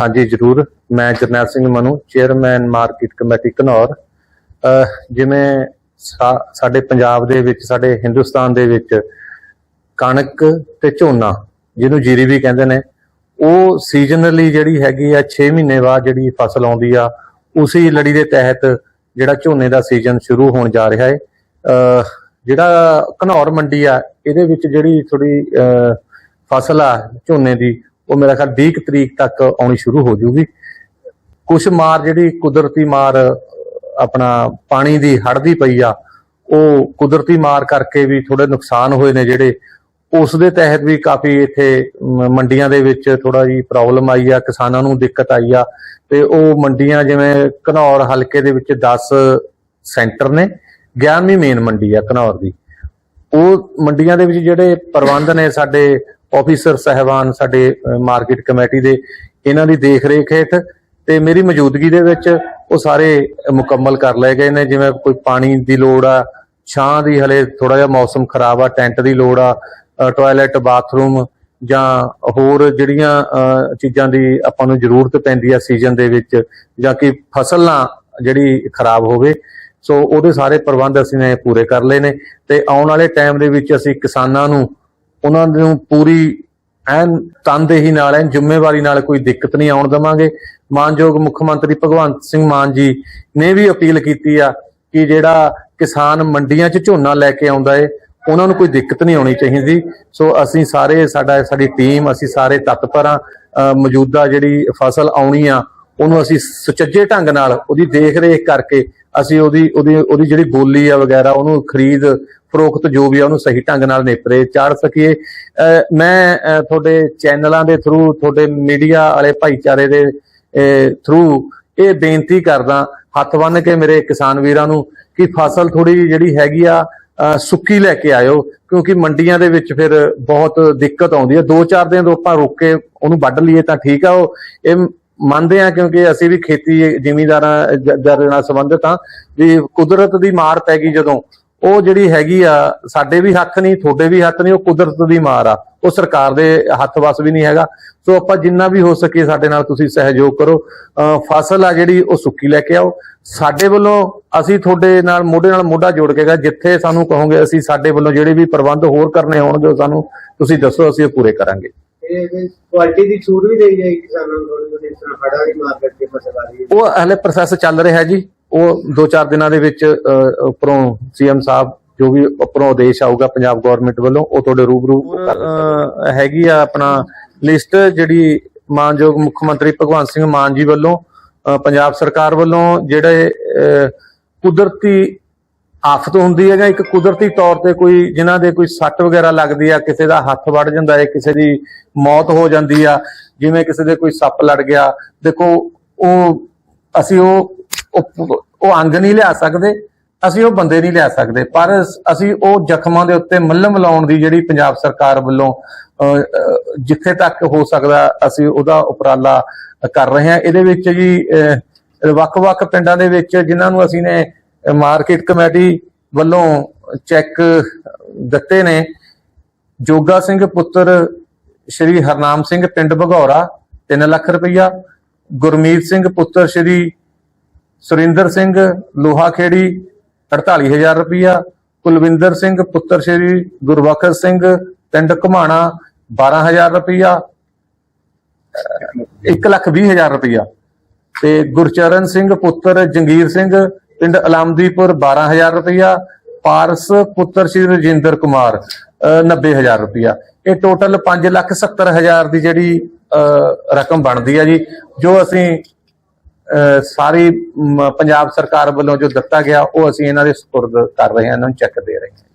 ਹਾਂਜੀ, ਜਰੂਰ। ਮੈਂ Jarnail Singh Manu, chairman market committee, Ghanaur. ਜਿਵੇਂ ਸਾਡੇ ਪੰਜਾਬ ਦੇ ਵਿੱਚ, ਸਾਡੇ ਹਿੰਦੁਸਤਾਨ ਦੇ ਵਿੱਚ ਕਣਕ ਤੇ ਝੋਨਾ ਜਿਹਨੂੰ ਜੀਰੀ ਵੀ ਕਹਿੰਦੇ ਨੇ, ਉਹ ਸੀਜ਼ਨਲੀ ਜਿਹੜੀ ਹੈਗੀ ਆ 6 ਮਹੀਨੇ ਬਾਅਦ ਜਿਹੜੀ ਫਸਲ ਆਉਂਦੀ ਆ, ਉਸੇ ਲੜੀ ਦੇ ਤਹਿਤ ਜਿਹੜਾ ਝੋਨੇ ਦਾ ਸੀਜ਼ਨ ਸ਼ੁਰੂ ਹੋਣ ਜਾ ਰਿਹਾ ਹੈ ਜਿਹੜਾ ਘਨੌਰ ਮੰਡੀ ਆ, ਇਹਦੇ ਵਿੱਚ ਜਿਹੜੀ ਥੋੜੀ ਫਸਲ ਆ ਝੋਨੇ ਦੀ, ਉਹ ਮੇਰਾ ਖਿਆਲ 20 ਤਰੀਕ ਤੱਕ ਆਉਣੀ ਸ਼ੁਰੂ ਹੋ ਜੂਗੀ। ਕੁਛ ਮਾਰ ਜਿਹੜੀ ਕੁਦਰਤੀ ਮਾਰ, ਆਪਣਾ ਪਾਣੀ ਦੀ ਹੜਦੀ ਪਈ ਆ, ਉਹ ਕੁਦਰਤੀ ਮਾਰ ਕਰਕੇ ਵੀ ਥੋੜੇ ਨੁਕਸਾਨ ਹੋਏ ਨੇ ਜਿਹੜੇ ਉਸ ਦੇ ਤਹਿਤ ਵੀ ਕਾਫੀ ਇੱਥੇ ਮੰਡੀਆਂ ਦੇ ਵਿੱਚ ਥੋੜਾ ਜੀ ਪ੍ਰੋਬਲਮ ਆਈ ਆ, ਕਿਸਾਨਾਂ ਨੂੰ ਦਿੱਕਤ ਆਈ ਆ। ਤੇ ਉਹ ਮੰਡੀਆਂ ਜਿਵੇਂ ਘਨੌਰ ਹਲਕੇ ਦੇ ਵਿੱਚ 10 ਸੈਂਟਰ ਨੇ 11ਵੀਂ ਮੇਨ ਮੰਡੀ ਆ ਘਨੌਰ ਦੀ। ਉਹ ਮੰਡੀਆਂ ਦੇ ਵਿੱਚ ਜਿਹੜੇ ਪ੍ਰਬੰਧ ਨੇ ਸਾਡੇ ਆਫੀਸਰ ਸਹਿਬਾਨ, ਸਾਡੇ ਮਾਰਕੀਟ ਕਮੇਟੀ ਦੇ, ਇਹਨਾਂ ਦੀ ਦੇਖ ਰੇਖ ਹੇਠ ਤੇ ਮੇਰੀ ਮੌਜੂਦਗੀ ਦੇ ਵਿੱਚ ਉਹ ਸਾਰੇ ਮੁਕੰਮਲ ਕਰ ਲਏ ਗਏ ਨੇ, ਜਿਵੇਂ ਕੋਈ ਪਾਣੀ ਦੀ ਲੋੜ ਆ, ਛਾਂ ਦੀ ਹਲੇ ਥੋੜਾ ਜਿਹਾ ਮੌਸਮ ਖਰਾਬ ਆ, ਟੈਂਟ ਦੀ ਲੋੜ ਆ ਟਾਇਲਟ ਬਾਥਰੂਮ ਜਾਂ ਹੋਰ ਜਿਹੜੀਆਂ ਚੀਜ਼ਾਂ ਦੀ ਆਪਾਂ ਨੂੰ ਜ਼ਰੂਰਤ ਪੈਂਦੀ ਆ ਸੀਜ਼ਨ ਦੇ ਵਿੱਚ ਜਾਂ ਕਿ ਫਸਲ ਨਾ ਜਿਹੜੀ ਖਰਾਬ ਹੋਵੇ, ਸੋ ਉਹਦੇ ਸਾਰੇ ਪ੍ਰਬੰਧ ਅਸੀਂ ਨੇ ਪੂਰੇ ਕਰ ਲਏ ਨੇ ਤੇ ਆਉਣ ਵਾਲੇ ਟਾਈਮ ਦੇ ਵਿੱਚ ਅਸੀਂ ਕਿਸਾਨਾਂ ਨੂੰ, ਉਹਨਾਂ ਨੂੰ ਪੂਰੀ ਐਨ ਤਨਦੇਹੀ ਨਾਲ, ਐਨ ਜ਼ਿੰਮੇਵਾਰੀ ਨਾਲ ਕੋਈ ਦਿੱਕਤ ਨਹੀਂ ਆਉਣ ਦੇਵਾਂਗੇ। ਮਾਨਯੋਗ ਮੁੱਖ ਮੰਤਰੀ ਭਗਵੰਤ ਸਿੰਘ ਮਾਨ ਜੀ ਨੇ ਵੀ ਅਪੀਲ ਕੀਤੀ ਆ ਕਿ ਜਿਹੜਾ ਕਿਸਾਨ ਮੰਡੀਆਂ 'ਚ ਝੋਨਾ ਲੈ ਕੇ ਆਉਂਦਾ ਏ ਉਹਨਾਂ ਨੂੰ ਕੋਈ ਦਿੱਕਤ ਨਹੀਂ ਆਉਣੀ ਚਾਹੀਦੀ। ਸੋ ਅਸੀਂ ਸਾਰੇ ਸਾਡਾ, ਸਾਡੀ ਟੀਮ ਅਸੀਂ ਸਾਰੇ ਤਤਪਰ ਆ ਮੌਜੂਦਾ ਜਿਹੜੀ ਫਸਲ ਆਉਣੀ ਆ, ਉਹਨੂੰ ਅਸੀਂ ਸੁਚੱਜੇ ਢੰਗ ਨਾਲ ਉਹਦੀ ਦੇਖ ਰੇਖ ਕਰਕੇ ਅਸੀਂ ਉਹਦੀ ਉਹਦੀ ਉਹਦੀ ਜਿਹੜੀ ਬੋਲੀ ਆ ਵਗੈਰਾ, ਉਹਨੂੰ ਖਰੀਦ ਫਰੋਖਤ ਜੋ ਵੀ ਆ, ਉਹਨੂੰ ਸਹੀ ਢੰਗ ਨਾਲ ਨੇਪਰੇ ਚਾੜ ਸਕੀਏ। ਮੈਂ ਤੁਹਾਡੇ ਚੈਨਲਾਂ ਦੇ ਥਰੂ ਤੁਹਾਡੇ ਮੀਡੀਆ ਵਾਲੇ ਭਾਈਚਾਰੇ ਦੇ ਥਰੂ ਇਹ ਬੇਨਤੀ ਕਰਦਾ, ਹੱਥ ਬੰਨ ਕੇ ਮੇਰੇ ਕਿਸਾਨ ਵੀਰਾਂ ਨੂੰ ਕਿ ਫਸਲ ਥੋੜੀ ਜਿਹੜੀ ਹੈਗੀ ਆ ਸੁੱਕੀ ਲੈ ਕੇ ਆਇਓ, ਕਿਉਂਕਿ ਮੰਡੀਆਂ ਦੇ ਵਿੱਚ ਫਿਰ ਬਹੁਤ ਦਿੱਕਤ ਆਉਂਦੀ ਹੈ। ਦੋ ਚਾਰ ਦਿਨ ਆਪਾਂ ਰੁਕ ਕੇ ਉਹਨੂੰ ਵੱਢ ਲਈਏ ਤਾਂ ਠੀਕ ਆ। ਉਹ, ਇਹ ਮੰਨਦੇ ਆ ਕਿਉਂਕਿ ਅਸੀਂ ਵੀ ਖੇਤੀ, ਜ਼ਿਮੀਂਦਾਰਾਂ ਨਾਲ ਸੰਬੰਧਿਤ ਆ ਵੀ ਕੁਦਰਤ ਦੀ ਮਾਰ ਪੈ ਗਈ ਜਦੋਂ ਉਹ ਜਿਹੜੀ ਹੈਗੀ ਆ ਸਾਡੇ ਵੀ ਹੱਥ ਨਹੀਂ ਤੁਹਾਡੇ ਵੀ ਹੱਥ ਨਹੀਂ ਉਹ ਕੁਦਰਤ ਦੀ ਮਾਰ ਆ। ਉਹ ਸਰਕਾਰ ਦੇ ਹੱਥ ਵਸ ਵੀ ਨਹੀਂ ਹੈਗਾ। ਸੋ ਆਪਾਂ ਜਿੰਨਾ ਵੀ ਹੋ ਸਕੇ ਸਾਡੇ ਨਾਲ ਤੁਸੀਂ ਸਹਿਯੋਗ ਕਰੋ। ਫਸਲ ਆ ਜਿਹੜੀ ਉਹ ਸੁੱਕੀ ਲੈ ਕੇ ਆਓ। ਸਾਡੇ ਵੱਲੋਂ ਅਸੀਂ ਤੁਹਾਡੇ ਨਾਲ ਮੋਢੇ ਨਾਲ ਮੋਢਾ ਜੋੜ ਕੇ ਗਾ ਜਿੱਥੇ ਸਾਨੂੰ ਕਹੋਗੇ ਅਸੀਂ ਸਾਡੇ ਵੱਲੋਂ ਜਿਹੜੇ ਵੀ ਪ੍ਰਬੰਧ ਹੋਰ ਕਰਨੇ ਹੋਣਗੇ ਉਹ ਸਾਨੂੰ ਤੁਸੀਂ ਦੱਸੋ ਅਸੀਂ ਉਹ ਪੂਰੇ ਕਰਾਂਗੇ। ਇਹ ਕੁਆਲਿਟੀ ਦੀ ਛੂਟ ਵੀ ਦੇਈ ਜਾਏਗੀ ਕਿਸਾਨਾਂ ਨੂੰ ਥੋੜੀ ਜਿਹੀ ਇਸ ਤਰ੍ਹਾਂ ਹੜਾ ਦੀ ਮਾਰ ਕਰਕੇ ਫਸਲ ਆ ਰਹੀ ਹੈ। ਉਹ ਹਲੇ ਪ੍ਰੋਸੈਸ ਚੱਲ ਰਿਹਾ ਜੀ। ਉਹ 2-4 ਦਿਨਾਂ ਦੇ ਵਿੱਚ ਉੱਪਰੋਂ ਸੀਐਮ ਸਾਹਿਬ ਜੋ ਵੀ ਉੱਪਰੋਂ ਆਦੇਸ਼ ਆਊਗਾ ਪੰਜਾਬ ਗਵਰਨਮੈਂਟ ਵੱਲੋਂ ਉਹ ਤੁਹਾਡੇ ਰੂਬਰੂ ਹੈਗੀ ਆ ਆਪਣਾ ਲਿਸਟ ਜਿਹੜੀ ਮਾਨਯੋਗ ਮੁੱਖ ਮੰਤਰੀ ਭਗਵੰਤ ਸਿੰਘ ਮਾਨ ਜੀ ਵੱਲੋਂ ਪੰਜਾਬ ਸਰਕਾਰ ਵੱਲੋਂ ਜਿਹੜੇ ਕੁਦਰਤੀ ਆਫਤ ਹੁੰਦੀ ਹੈ ਜਾਂ ਇੱਕ ਕੁਦਰਤੀ ਤੌਰ ਤੇ ਕੋਈ ਜਿਨ੍ਹਾਂ ਦੇ ਕੋਈ ਸੱਟ ਵਗੈਰਾ ਲੱਗਦੀ ਆ ਕਿਸੇ ਦਾ ਹੱਥ ਵੱਢ ਜਾਂਦਾ ਹੈ ਕਿਸੇ ਦੀ ਮੌਤ ਹੋ ਜਾਂਦੀ ਆ ਜਿਵੇਂ ਕਿਸੇ ਦੇ ਕੋਈ ਸੱਪ ਲੜ ਗਿਆ ਦੇਖੋ ਉਹ ਅਸੀਂ ਉਹ ਉਹ ਉਹ ਅੰਗ ਨਹੀਂ ਲਿਆ ਸਕਦੇ ਅਸੀਂ ਉਹ ਬੰਦੇ ਨਹੀਂ ਲਿਆ ਸਕਦੇ। ਪਰ ਅਸੀਂ ਉਹ ਜ਼ਖਮਾਂ ਦੇ ਉੱਤੇ ਮੱਲਮ ਲਾਉਣ ਦੀ ਜਿਹੜੀ ਪੰਜਾਬ ਸਰਕਾਰ ਵੱਲੋਂ ਅਹ, ਜਿੱਥੇ ਤੱਕ ਹੋ ਸਕਦਾ ਅਸੀਂ ਉਹਦਾ ਉਪਰਾਲਾ ਕਰ ਰਹੇ ਹਾਂ। ਇਹਦੇ ਵਿੱਚ ਜੀ ਵੱਖ-ਵੱਖ ਪਿੰਡਾਂ ਦੇ ਵਿੱਚ ਜਿਨ੍ਹਾਂ ਨੂੰ ਅਸੀਂ ਨੇ ਮਾਰਕੀਟ ਕਮੇਟੀ ਵੱਲੋਂ ਚੈੱਕ ਦਿੱਤੇ ਨੇ ਜੋਗਾ ਸਿੰਘ ਪੁੱਤਰ ਸ਼੍ਰੀ ਹਰਨਾਮ ਸਿੰਘ ਪਿੰਡ ਭਗੌਰਾ 3 ਲੱਖ ਰੁਪਈਆ ਗੁਰਮੀਤ ਸਿੰਘ ਪੁੱਤਰ ਸ਼੍ਰੀ ਸੁਰਿੰਦਰ ਸਿੰਘ ਲੋਹਾ ਖੇੜੀ 48000 ਰੁਪਈਆ। ਕੁਲਵਿੰਦਰ ਸਿੰਘ ਪੁੱਤਰ ਸ਼੍ਰੀ ਗੁਰਬਖਸ਼ ਸਿੰਘ ਪਿੰਡ ਘੁਮਾਣਾ 12000 ਰੁਪਈਆ। 120000 ਰੁਪਈਆ। ਤੇ ਗੁਰਚਰਨ ਸਿੰਘ ਪੁੱਤਰ ਜੰਗੀਰ ਸਿੰਘ ਪਿੰਡ ਅਲਮਦੀਪੁਰ 12000 ਰੁਪਇਆ ਪਾਰਸ ਪੁੱਤਰ ਸ਼੍ਰੀ ਰਜਿੰਦਰ ਕੁਮਾਰ ਅਹ 90000 ਰੁਪਇਆ ਇਹ ਟੋਟਲ 570000 ਦੀ ਜਿਹੜੀ ਅਹ, ਰਕਮ ਬਣਦੀ ਹੈ ਜੀ ਜੋ ਅਸੀਂ ਸਾਰੀ ਪੰਜਾਬ ਸਰਕਾਰ ਵੱਲੋਂ ਜੋ ਦਿੱਤਾ ਗਿਆ, ਉਹ ਅਸੀਂ ਇਹਨਾਂ ਦੇ ਸਪੁਰਦ ਕਰ ਰਹੇ ਹਾਂ, ਇਹਨਾਂ ਨੂੰ ਚੈੱਕ ਦੇ ਰਹੇ ਹਾਂ।